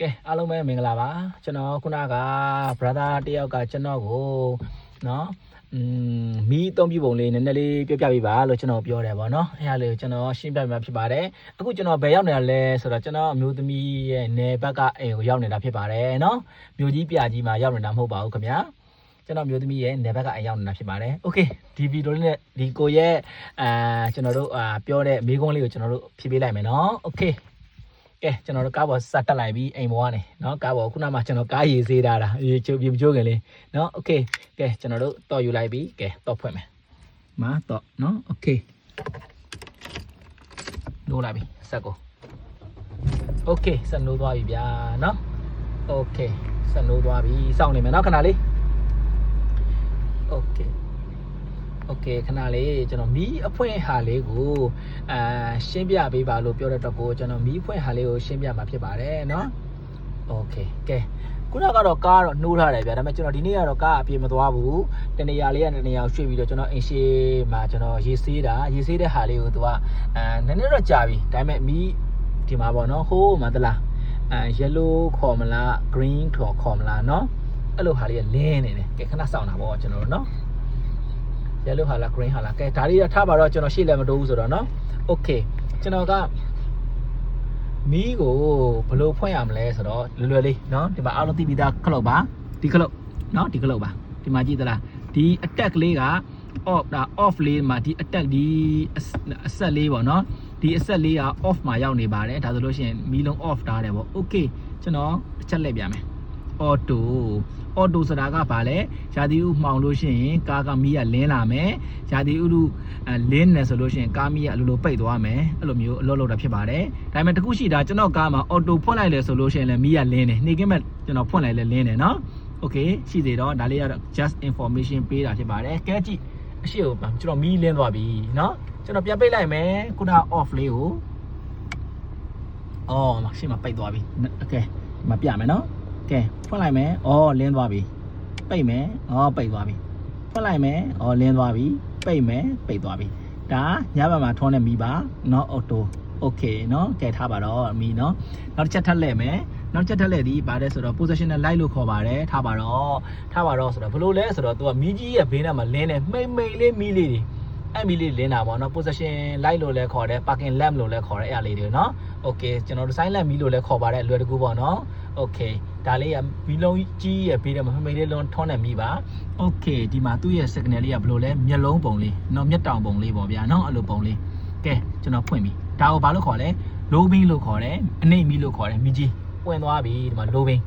ကဲအားလုံးပဲမင်္ဂလာပါကျွန်တော်ခုနက brother တယောက်ကကျွန်တော်ကိုเนาะอืมမီးအသုံးပြုပုံလေးနည်းနည်းလေးပြောပြပေးပါလို့ကျွန်တော်ပြောတယ်ဗောနော်အဲ့ဒါလေးကိုကျွန်တော်ရှင်းပြပြမှာဖြစ်ပါတယ်အခုကျွန်တော်ဘယ်ရောက်နေတာလဲဆိုတော့ကျွန်တော်အမျိုးသမီးရဲ့နယ်ဘက်ကအိမ်ကိုရောက်နေတာဖြစ်ပါတယ်เนาะမြို့ကြီးပြကြီးမှာရောက်နေတာမဟုတ်ပါဘူးခင်ဗျာကျွန်တော်မျိုးသမီးရဲ့နယ်ဘက်ကအိမ်ရောက်နေတာဖြစ်ပါတယ်။ Okay ဒီဗီဒီယိုလေးနဲ့ဒီကိုရဲ့အာကျွန်တော်တို့အာပြောတဲ့မိကုန်းလေးကိုကျွန်တော်တို့ဖြည့်ပေးလိုက်မယ်နော်။ Okay ကဲကျွန်တော်တို့ကားပေါ်စတက်လိုက်ပြီးအိမ်ပေါ်ကနေเนาะကားပေါ်ခုနမှကျွန်တော်ကားရည်စေးထားတာရေချိုးပြေမချိုးခင်လေးเนาะ Okay ကဲကျွန်တော်တို့တော်ယူလိုက်ပြီးကဲတော့ဖွင့်မယ်မာတော့เนาะ Okay လို့လာပြီဆက်ကို Okay ဆက်နိုးသွားပြီဗျာเนาะ Okay ဆက်နိုးသွားပြီစောင့်နေမယ်เนาะခဏလေး Okay โอเคခဏလေးကျွန်တော်မီးအဖွင့်ဟာလေးကိုအာရှင်းပြပေးပါလို့ပြောတဲ့တော့ကိုကျွန်တော်မီးအဖွင့်ဟာလေးကိုရှင်းပြမှာဖြစ်ပါတယ်เนาะโอเคကဲခုနကတော့ကားတော့နှိုးထားတယ်ဗျာဒါပေမဲ့ကျွန်တော်ဒီနေ့ကတော့ကားအပြေမသွားဘူးတနေရာလေးကနေတနေရာကိုရွှေ့ပြီးတော့ကျွန်တော်အင်ရှေးမှာကျွန်တော်ရေဆေးတာရေဆေးတဲ့ဟာလေးကိုသူကအာနည်းနည်းတော့ကြာပြီဒါပေမဲ့မီးဒီမှာပေါ့နော်ဟိုးမှသလားအာ yellow ခေါ်မလား green ခေါ်ခေါ်မလားเนาะအဲ့လိုဟာလေးကလင်းနေတယ်ကဲခဏစောင့်တာပေါ့ကျွန်တော်တို့เนาะ yellow ဟာလား green ဟာလားကဲဒါလေးထားပါတော့ကျွန်တော်ရှေ့လည်းမတိုးဘူးဆိုတော့เนาะ okay ကျွန်တော်ကမီးကိုဘယ်လိုဖွင့်ရမလဲဆိုတော့လွယ်လွယ်လေးเนาะဒီမှာအားလုံးသိပြီးသားခလုတ်ပါဒီခလုတ်เนาะဒီခလုတ်ပါဒီမှာကြည့်သလားဒီ attack လေးက off ဒါ off လေးမှာဒီ attack ဒီအဆက်လေးပေါ့เนาะဒီအဆက်လေးက off မှာရောက်နေပါတယ်ဒါဆိုလို့ရှိရင်မီးလုံး off ထားတယ်ပေါ့ okay ကျွန်တော်တစ်ချက်လက်ပြမယ် auto auto ဆိုတာကဘာလဲရာသီဥမှောင်လို့ရှိရင်ကားကမီးကလင်းလာမယ်ရာသီဥတုလင်းနေဆိုလို့ရှိရင်ကားမီးကအလိုလိုပိတ်သွားမယ်အဲ့လိုမျိုးအလုပ်လုပ်တာဖြစ်ပါတယ်ဒါပေမဲ့တခုရှိတာကျွန်တော်ကားမှာ auto ဖွင့်လိုက်လေဆိုလို့ရှိရင်လည်းမီးကလင်းတယ်နေကင်းမဲ့ကျွန်တော်ဖွင့်လိုက်လဲလင်းတယ်နော် okay ရှိသေးတော့ဒါလေးကတော့ just information ပေးတာဖြစ်ပါတယ်ကဲကြည့်အရှိကိုကျွန်တော်မီးလင်းသွားပြီနော်ကျွန်တော်ပြန်ပိတ်လိုက်မယ်ခုန off လေးကိုအော်ရှေ့မှာပိတ်သွားပြီ okay ဒီမှာပြမယ်နော် ကဲဖွင့်လိုက်မယ်။အော်လင်းသွားပြီ။ပိတ်မယ်။အော်ပိတ်သွားပြီ။ဖွင့်လိုက်မယ်။အော်လင်းသွားပြီ။ပိတ်မယ်။ပိတ်သွားပြီ။ဒါညဘက်မှာထွန်းတဲ့မီပါ။နော်အော်တို။ Okay နော်။ကဲထားပါတော့မီနော်။နောက်တစ်ချက်ထပ်လဲမယ်။နောက်တစ်ချက်ထပ်လဲဒီပါတယ်ဆိုတော့ positional light လို့ခေါ်ပါတယ်။ထားပါတော့။ထားပါတော့ဆိုတော့ဘယ်လိုလဲဆိုတော့သူကမီကြီးရဲ့ဘေးနားမှာလင်းနေမိမ့်မိမ့်လေးမီလေးတွေအဲ့မီလေးလင်းတာပေါ့နော် position light လို့လည်းခေါ်တယ် parking lamp လို့လည်းခေါ်တယ်အဲ့အရာလေးတွေနော် okay ကျွန်တော်တို့ sign lamp မီလို့လည်းခေါ်ပါတယ်အလွယ်တကူပေါ့နော် okay ဒါလေးကမီလုံးကြီးရဲ့ဘေးထဲမှာမိမိလေးလုံးထွန်းနေမိပါ okay ဒီမှာသူ့ရဲ့ signal လေးကဘယ်လိုလဲမျက်လုံးပုံလေးနော်မျက်တောင်ပုံလေးပေါ့ဗျာနော်အဲ့လိုပုံလေးကဲကျွန်တော်ဖွင့်ပြီဒါကိုဘာလို့ခေါ်လဲ low beam လို့ခေါ်တယ်အနှိမ့်မီလို့ခေါ်တယ်မီကြီးပွင့်သွားပြီဒီမှာ low beam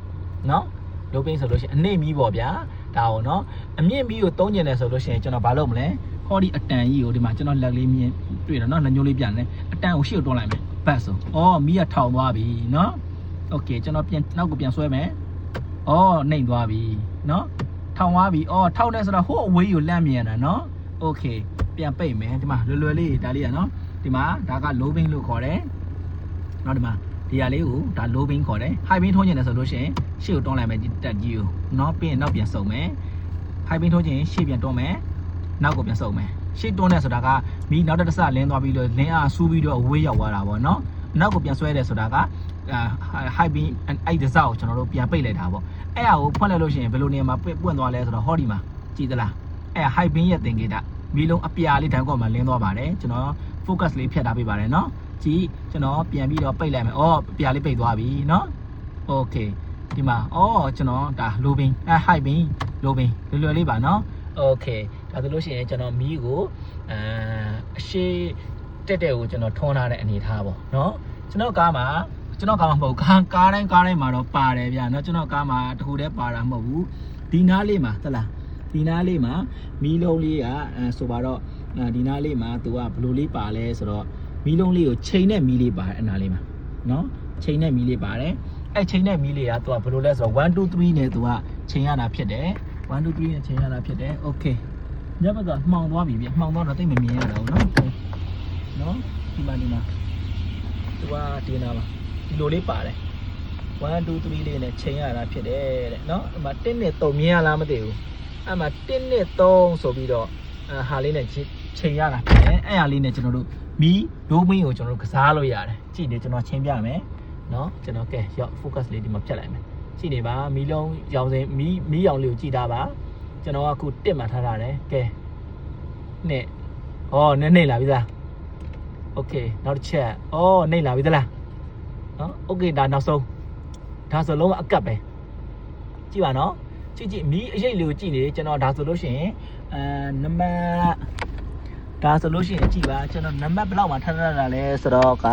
နော် low beam ဆိုလို့ရှိရင်အနှိမ့်မီပေါ့ဗျာဒါကိုနော်အမြင့်မီကိုတုံးကျင်တယ်ဆိုလို့ရှိရင်ကျွန်တော်ဘာလုပ်မလဲဟောဒီအတန်ကြီးကိုဒီမှာကျွန်တော်လက်လေးမြင်တွေ့တယ်နော်နှညိုးလေးပြန်တယ်အတန်ကိုရှေ့ကိုတွန်းလိုက်မယ်ဘတ်ဆိုအော်မီကထောင်သွားပြီနော် โอเคကျွန်တော်ပြန်နောက်ကိုပြန်ဆွဲမယ်အော်နှိမ့်သွားပြီနော်ထောင်သွားပြီအော်ထောက်နေဆိုတော့ဟိုအဝေးကိုလန့်မြင်ရတာနော်โอเคပြန်ပိတ်မယ်ဒီမှာလွယ်လွယ်လေးဒါလေးရနော်ဒီမှာဒါက low beam လို့ခေါ်တယ်နောက်ဒီမှာဒီဟာလေးကိုဒါ low beam ခေါ်တယ် high beam ထိုးကျင်တယ်ဆိုလို့ရှိရင်ရှေ့ကိုတွန်းလိုက်မယ်ဒီတက်ကြီးကိုနော်ပြီးရင်နောက်ပြန်စုံမယ် high beam ထိုးကျင်ရင်ရှေ့ပြန်တွန်းမယ်နောက်ကိုပြန်စုံမယ်ရှေ့တွန်းတယ်ဆိုတာကမီးနောက်တစ်ဆလင်းသွားပြီးတော့လင်းအားဆူးပြီးတော့အဝေးရောက်သွားတာပေါ့နော်နောက်ကိုပြန်ဆွဲတယ်ဆိုတာက အာ high beam အဲ့ဒီစားကိုကျွန်တော်တို့ပြန်ပိတ်လိုက်တာပေါ့အဲ့ဟာကိုဖွင့်လိုက်လို့ရှိရင်ဘယ်လိုနေရာမှာပွင့်သွားလဲဆိုတော့ဟောဒီမှာကြည်သလားအဲ့ high beam ရဲ့သင်္ကေတမီးလုံးအပြာလေးတန်းကောက်မှာလင်းသွားပါတယ်ကျွန်တော် focus လေးဖြတ်ထားပေးပါတယ်နော်ကြည်ကျွန်တော်ပြန်ပြီးတော့ပိတ်လိုက်မယ်အော်အပြာလေးပိတ်သွားပြီနော် okay ဒီမှာအော်ကျွန်တော်ဒါ low beam အဲ high beam low beam လွယ်လွယ်လေးပါနော် okay ဒါဆိုလို့ရှိရင်ကျွန်တော်မီးကိုအမ်အရှိတက်တဲ့ကိုကျွန်တော်ထွန်းထားတဲ့အနေထားပေါ့နော်ကျွန်တော်ကားမှာ ကျွန်တော်ကားမှာမဟုတ်ကားကားတိုင်းကားတိုင်းမှာတော့ပါတယ်ဗျာเนาะကျွန်တော်ကားမှာတခုတည်းပါတာမဟုတ်ဘူးဒီနားလေးမှာသလားဒီနားလေးမှာမီးလုံးလေးကအဲဆိုပါတော့ဒီနားလေးမှာသူကဘယ်လိုလေးပါလဲဆိုတော့မီးလုံးလေးကိုချိန်နဲ့မီးလေးပါတယ်အနားလေးမှာเนาะချိန်နဲ့မီးလေးပါတယ်အဲ့ချိန်နဲ့မီးလေးကသူကဘယ်လိုလဲဆိုတော့1 2 3နဲ့သူကချိန်ရတာဖြစ်တယ်1 2 3နဲ့ချိန်ရတာဖြစ်တယ် okay ညဘက်ကမှောင်သွားပြီဗျမှောင်သွားတော့တိတ်မမြင်ရတော့ဘူးเนาะเนาะဒီမှာဒီမှာသူကဒီနာမှာ ဒီလိုလေးပါတယ်1 2 3လေးနဲ့ချိန်ရတာဖြစ်တယ်တဲ့เนาะအမှ1နဲ့3မြင်ရလားမသိဘူးအဲ့မှာ1နဲ့3ဆိုပြီးတော့အဟာလေးနဲ့ချိန်ရတာဖြစ်တယ်အဲ့ဟာလေးနဲ့ကျွန်တော်တို့မီဒိုးမင်းကိုကျွန်တော်တို့ကစားလို့ရတယ်ကြည့်နေကျွန်တော်ချိန်ပြမယ် เนาะကျွန်တော်ကဲရော့ focus လေးဒီမှာဖြတ်လိုက်မယ်ကြည့်နေပါမီးလုံးရောင်စင်မီးမီးရောင်လေးကိုကြည့်တာပါကျွန်တော်ကအခုတစ်မှထားတာတယ်ကဲနှစ်ဩနည်းနည်းလာပြီသားโอเคနောက်တစ်ချက်ဩနေလာပြီသလား နော်โอเคဒါနောက်ဆုံးဒါဆိုလုံးဝအကပ်ပဲကြည့်ပါနော်ကြည့်ကြည့်မီးအရေးလေးကိုကြည့်နေကျွန်တော်ဒါဆိုလို့ရှိရင်အဲနံပါတ်ဒါဆိုလို့ရှိရင်ကြည့်ပါကျွန်တော်နံပါတ်ဘယ်လောက်မှထားထားတာလဲဆိုတော့က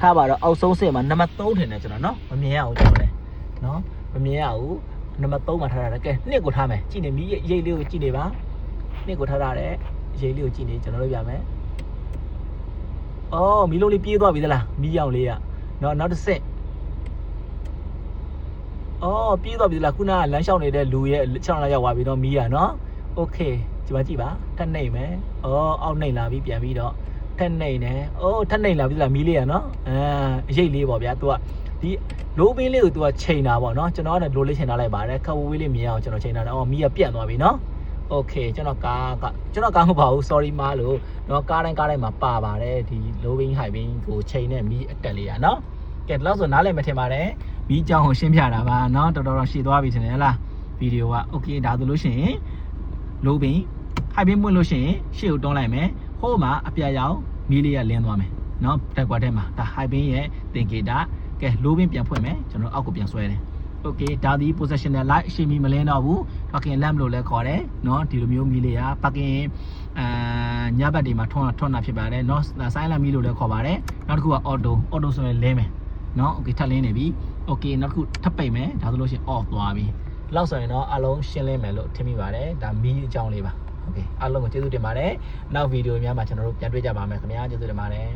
ထားပါတော့အောက်ဆုံးဆင့်မှာနံပါတ်3ထင်တယ်ကျွန်တော်နော်မမြင်ရဘူးကျွန်တော်လည်းနော်မမြင်ရဘူးနံပါတ်3မှာထားထားတယ်ကဲနှစ်ကိုထားမယ်ကြည့်နေမီးအရေးလေးကိုကြည့်နေပါနှစ်ကိုထားထားတယ်အရေးလေးကိုကြည့်နေကျွန်တော်တို့ပြမယ် ။အော်မီးလုံးလေးပြေးသွားပြီသလားမီးရောင်လေးက။ နော်နောက်တစ်ဆင့်။အော်ပြေးသွားပြီသလားခုနကလမ်းလျှောက်နေတဲ့လူရဲ့6လရောက်သွားပြီတော့မီးရနော်။ Okay ဒီမှာကြည့်ပါထက်နှိမ့်မယ်။အော်အောက်နှိမ့်လာပြီပြန်ပြီးတော့ထက်နှိမ့်နေ။အော်ထက်နှိမ့်လာပြီသလားမီးလေးရနော်။အာအရိပ်လေးပေါ့ဗျာ။ तू ကဒီလိုးပင်းလေးကို तू ကချိန်တာပေါ့နော်။ကျွန်တော်ကလည်းလိုးလေးချိန်ထားလိုက်ပါတယ်။ခပ်ဝေးလေးမြင်အောင်ကျွန်တော်ချိန်ထားတယ်။အော်မီးကပြတ်သွားပြီနော်။โอเคကျွန်တော်ကားကကျွန်တော်ကားမဟုတ်ပါဘူး sorry မားလို့เนาะကားတိုင်းကားတိုင်းမှာပါပါတယ်ဒီ low wing high wing ကိုချိန်နဲ့မီးအတက်လေးอ่ะเนาะ ကဲဒီလောက်ဆိုနားလည်မထင်ပါတယ်မီးကြောင်ကိုရှင်းပြတာပါเนาะတော်တော်တော်ရှည်သွားပြီထင်တယ်ဟလားဗီဒီယိုကโอเคဒါဆိုလို့ရှိရင် low wing high wing ပွင့်လို့ရှိရင်ရှေ့ကိုတွန်းလိုက်မယ်ဟိုးမှာအပြတ်ရောင်မီးလေးကလင်းသွားမယ်เนาะတက်ကွက်ထဲမှာဒါ high wing ရဲ့သင်္ကေတကဲ low wing ပြန်ဖွင့်မယ်ကျွန်တော်အောက်ကိုပြန်ဆွဲတယ် โอเคဒါဒီ possessional light အရှိမီမလင်းတော့ဘူး parking lamp လို့လည်းခေါ်တယ်เนาะဒီလိုမျိုးမီးလေးอ่ะ parking အာညဘက်တွေမှာထွန်းထွန်းတာဖြစ်ပါတယ်เนาะ silent မီးလို့လည်းခေါ်ပါတယ်နောက်တစ်ခုက auto auto ဆိုရင်လင်းမယ် เนาะโอเคထပ်လင်းနေပြီโอเคနောက်တစ်ခုထပ်ပိတ်မယ်ဒါဆိုလို့ရှိရင် off သွားပြီလောက်ဆိုရင်တော့အလုံးရှင်းလင်းမယ်လို့ထင်မိပါတယ်ဒါမီးအကြောင်းလေးပါโอเคအားလုံးကိုကျေးဇူးတင်ပါတယ်နောက်ဗီဒီယိုများမှာကျွန်တော်တို့ပြန်တွေ့ကြပါမယ်ခင်ဗျာကျေးဇူးတင်ပါတယ်